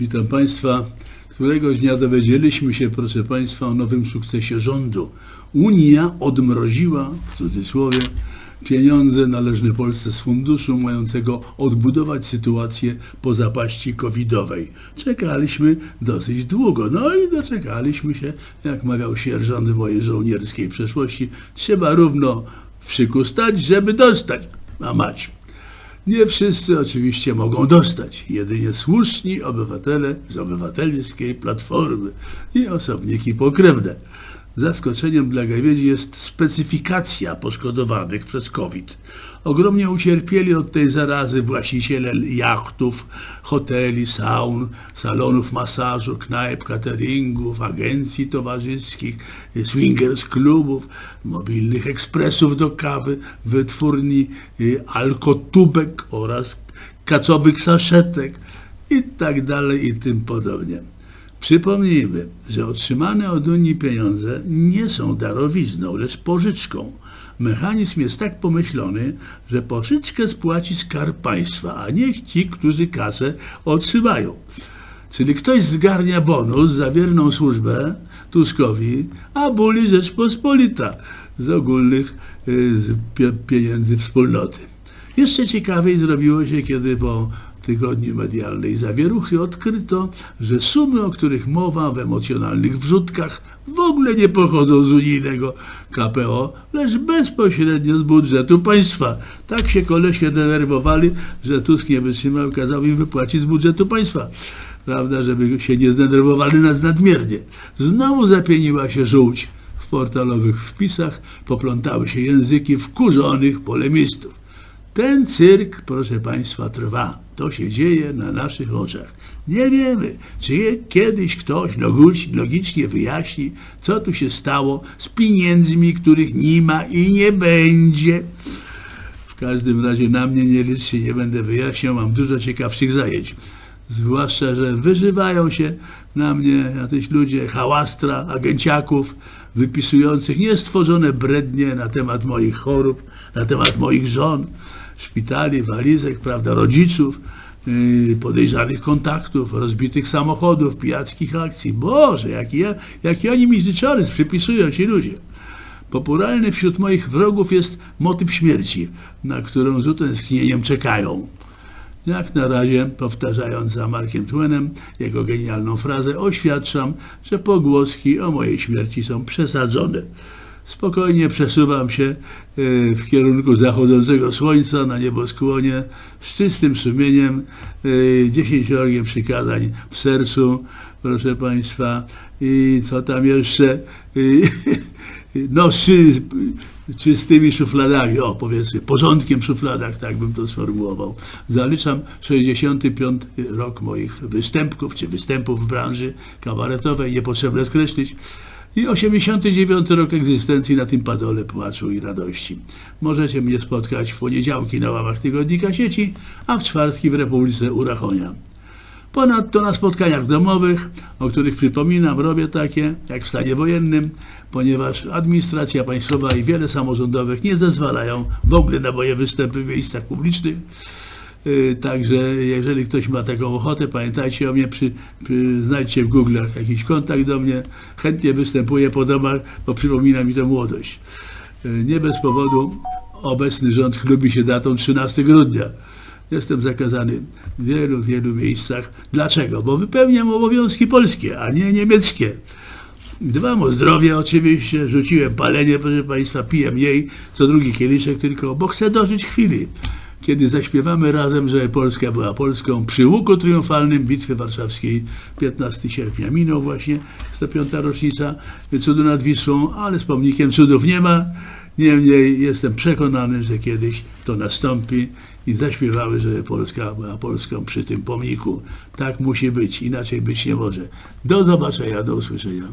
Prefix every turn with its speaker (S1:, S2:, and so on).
S1: Witam Państwa. Któregoś dnia dowiedzieliśmy się, proszę Państwa, o nowym sukcesie rządu. Unia odmroziła, w cudzysłowie, pieniądze należne Polsce z funduszu mającego odbudować sytuację po zapaści covidowej. Czekaliśmy dosyć długo, no i doczekaliśmy się, jak mawiał sierżant w mojej żołnierskiej przeszłości, trzeba równo w szyku stać, żeby dostać, a mać. Nie wszyscy oczywiście mogą dostać, jedynie słuszni obywatele z obywatelskiej platformy i osobniki pokrewne. Zaskoczeniem dla gawiedzi jest specyfikacja poszkodowanych przez COVID. Ogromnie ucierpieli od tej zarazy właściciele jachtów, hoteli, saun, salonów masażu, knajp, cateringów, agencji towarzyskich, swingers klubów, mobilnych ekspresów do kawy, wytwórni y, alkotubek oraz kacowych saszetek i tak dalej i tym podobnie. Przypomnijmy, że otrzymane od Unii pieniądze nie są darowizną, lecz pożyczką. Mechanizm jest tak pomyślony, że pożyczkę spłaci skarb państwa, a nie ci, którzy kasę otrzymają. Czyli ktoś zgarnia bonus za wierną służbę Tuskowi, a buli Rzeczpospolita z ogólnych y, pieniędzy wspólnoty. Jeszcze ciekawiej zrobiło się, kiedy po tygodniu medialnej zawieruchy odkryto, że sumy, o których mowa w emocjonalnych wrzutkach, w ogóle nie pochodzą z unijnego KPO, lecz bezpośrednio z budżetu państwa. Tak się kolesie denerwowali, że Tusk nie wytrzymał, kazał im wypłacić z budżetu państwa. Prawda, żeby się nie zdenerwowali nas nadmiernie. Znowu zapieniła się żółć. W portalowych wpisach poplątały się języki wkurzonych polemistów. Ten cyrk, proszę Państwa, trwa. To się dzieje na naszych oczach. Nie wiemy, czy kiedyś ktoś logicznie, wyjaśni, co tu się stało z pieniędzmi, których nie ma i nie będzie. W każdym razie na mnie nie nie będę wyjaśniał, mam dużo ciekawszych zajęć. Zwłaszcza, że wyżywają się na mnie jacyś ludzie, hałastra, agenciaków, wypisujących niestworzone brednie na temat moich chorób, na temat moich żon, szpitali, walizek, prawda, rodziców, yy, podejrzanych kontaktów, rozbitych samochodów, pijackich akcji. Boże, jaki, ja, jaki oni mi życiorys przypisują ci ludzie. Popularny wśród moich wrogów jest motyw śmierci, na którą z utęsknieniem czekają. Jak na razie, powtarzając za Markiem Twainem jego genialną frazę, oświadczam, że pogłoski o mojej śmierci są przesadzone. Spokojnie przesuwam się e, w kierunku zachodzącego słońca na nieboskłonie z czystym sumieniem, e, dziesięciorgiem przykazań w sercu, proszę Państwa. I co tam jeszcze? E, No, czystymi szufladami, o powiedzmy, porządkiem w szufladach, tak bym to sformułował. Zaliczam 65 rok moich występków, czy występów w branży kabaretowej, niepotrzebne skreślić. I 89 rok egzystencji na tym padole płaczu i radości. Możecie mnie spotkać w poniedziałki na łamach tygodnika sieci, a w czwartki w Republice Urachonia. Ponadto na spotkaniach domowych, o których przypominam, robię takie, jak w stanie wojennym, ponieważ administracja państwowa i wiele samorządowych nie zezwalają w ogóle na moje występy w miejscach publicznych. Yy, Także jeżeli ktoś ma taką ochotę, pamiętajcie o mnie, przy, przy, znajdźcie w Google'ach jakiś kontakt do mnie. Chętnie występuję po domach, bo przypomina mi to młodość. Yy, Nie bez powodu obecny rząd chlubi się datą 13 grudnia. Jestem zakazany w wielu, wielu miejscach. Dlaczego? Bo wypełniam obowiązki polskie, a nie niemieckie. Dbam o zdrowie oczywiście, rzuciłem palenie, proszę Państwa, piję mniej, co drugi kieliszek tylko, bo chcę dożyć chwili, kiedy zaśpiewamy razem, że Polska była Polską przy łuku triumfalnym Bitwy Warszawskiej 15 sierpnia. Minął właśnie 105. rocznica cudu nad Wisłą, ale z pomnikiem cudów nie ma. Niemniej jestem przekonany, że kiedyś to nastąpi i zaśpiewały, że Polska była Polską przy tym pomniku. Tak musi być, inaczej być nie może. Do zobaczenia, do usłyszenia.